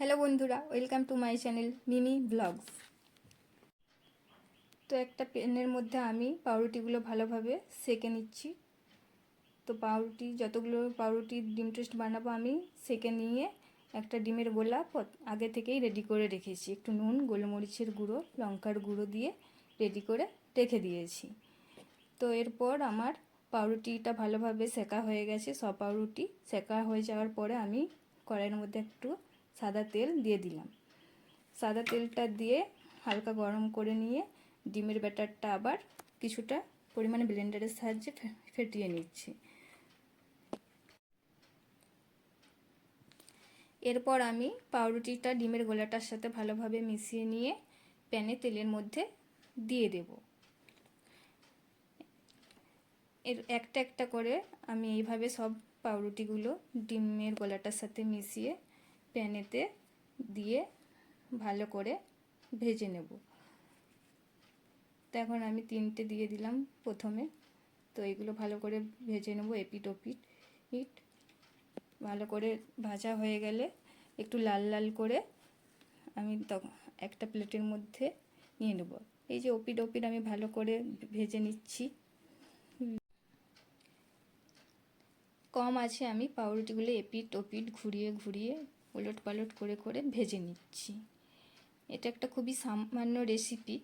Hello বন্ধুরা welcome to my channel Mimi blogs তো একটা পেনের মধ্যে আমি পাউরুটিগুলো ভালোভাবে সেকে নিচ্ছি। তো পাউরুটি, যতগুলো পাউরুটি ডিম টোস্ট বানাবো আমি, সেকে নিয়ে একটা ডিমের গোলা আগে থেকেই রেডি করে রেখেছি। একটু নুন, গোলমরিচের গুঁড়ো, লঙ্কার গুঁড়ো দিয়ে রেডি করে রেখে দিয়েছি। তো এরপর আমার পাউরুটিটা ভালোভাবে সেকা হয়ে গেছে। সব পাউরুটি সেকা হয়ে যাওয়ার পরে আমি কড়াইয়ের মধ্যে একটু সাদা তেল দিয়ে দিলাম। সাদা তেলটা দিয়ে হালকা গরম করে নিয়ে ডিমের ব্যাটারটা আবার কিছুটা পরিমাণে ব্লেন্ডারের সাহায্যে ফেটিয়ে নিচ্ছি। এরপর আমি পাউরুটিটা ডিমের গোলাটার সাথে ভালোভাবে মিশিয়ে নিয়ে প্যানে তেলের মধ্যে দিয়ে দেব। এর, একটা একটা করে আমি এইভাবে সব পাউরুটিগুলো ডিমের গোলাটার সাথে মিশিয়ে প্যানেতে দিয়ে ভালো করে ভেজে নেব। তো এখন আমি তিনটে দিয়ে দিলাম প্রথমে। তো এগুলো ভালো করে ভেজে নেব এপিট ওপিট। ইট ভালো করে ভাজা হয়ে গেলে একটু লাল লাল করে আমি তখন একটা প্লেটের মধ্যে নিয়ে নেব। এই যে ওপিট ওপিট আমি ভালো করে ভেজে নিচ্ছি। কম আছে আমি পাউরুটিগুলো এপিট ওপিট ঘুরিয়ে ঘুরিয়ে ওলট পালট করে করে ভেজে নিচ্ছি। এটা একটা খুবই সামান্য রেসিপি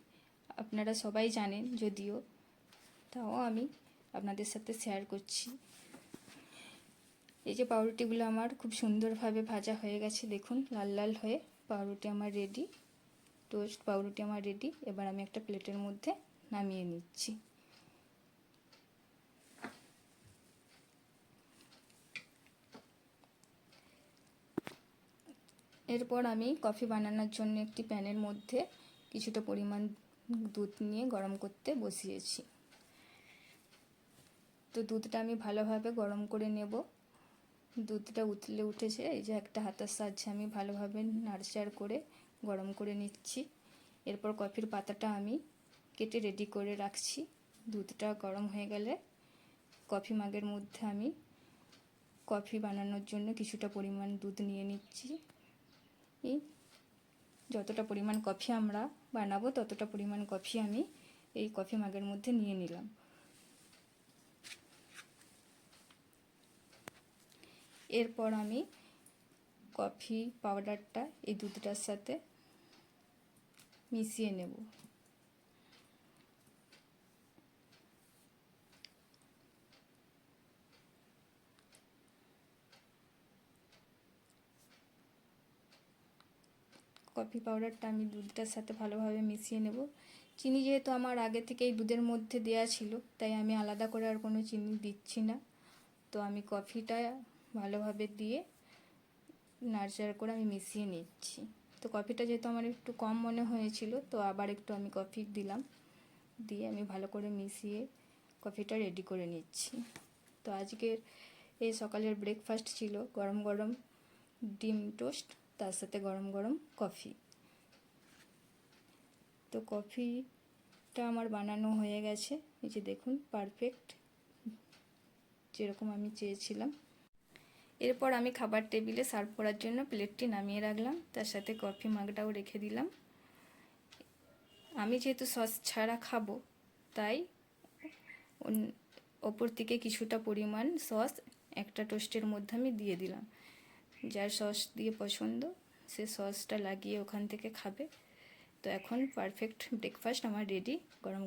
আপনারা সবাই জানেন যদিও, তাও আমি আপনাদের সাথে শেয়ার করছি। এই যে পাউরুটিগুলো আমার খুব সুন্দরভাবে ভাজা হয়ে গেছে, দেখুন, লাল লাল হয়ে পাউরুটি আমার রেডি টোস্ট পাউরুটি আমার রেডি এবার আমি একটা প্লেটের মধ্যে নামিয়ে নিচ্ছি। এরপর আমি কফি বানানোর জন্য একটি প্যানের মধ্যে কিছুটা পরিমাণ দুধ নিয়ে গরম করতে বসিয়েছি। তো দুধটা আমি ভালোভাবে গরম করে নেব। দুধটা উতলে উঠেছে, এই যে একটা হাতের সাহায্যে আমি ভালোভাবে নাড়চাড় করে গরম করে নিচ্ছি। এরপর কফির পাতাটা আমি কেটে রেডি করে রাখছি। দুধটা গরম হয়ে গেলে কফি মাগের মধ্যে আমি কফি বানানোর জন্য কিছুটা পরিমাণ দুধ নিয়ে নিচ্ছি। যতটা পরিমাণ কফি আমরা বানাবো, ততটা পরিমাণ কফি আমি এই কফি মাগের মধ্যে নিয়ে নিলাম। এরপর আমি কফি পাউডারটা এই দুধটার সাথে মিশিয়ে নেব। কফি পাউডারটা আমি দুধটার সাথে ভালোভাবে মিশিয়ে নেব। চিনি যেহেতু আমার আগে থেকেই দুধের মধ্যে দেওয়া ছিল, তাই আমি আলাদা করে আর কোনো চিনি দিচ্ছি না। তো আমি কফিটা ভালোভাবে দিয়ে নাড়চাড় করে আমি মিশিয়ে নিচ্ছি। তো কফিটা যেহেতু আমার একটু কম মনে হয়েছিল, তো আবার একটু আমি কফি দিলাম। দিয়ে আমি ভালো করে মিশিয়ে কফিটা রেডি করে নিচ্ছি। তো আজকের এই সকালের ব্রেকফাস্ট ছিল গরম গরম ডিম টোস্ট। তার সাথে গরম গরম কফি। তো কফিটা আমার বানানো হয়ে গেছে। এই যে দেখুন পারফেক্ট যেরকম আমি চেয়েছিলাম। এরপর আমি খাবার টেবিলে সার্ভ করার জন্য প্লেটটি নামিয়ে রাখলাম। তার সাথে কফি মাগটাও রেখে দিলাম। আমি যেহেতু সস ছাড়া খাব, তাই ওপর থেকে কিছুটা পরিমাণ সস একটা টোস্টের মধ্যে আমি দিয়ে দিলাম। যার সস দিয়ে পছন্দ, সে সসটা লাগিয়ে ওখান থেকে খাবে। তো এখন পারফেক্ট ব্রেকফাস্ট আমার রেডি গরম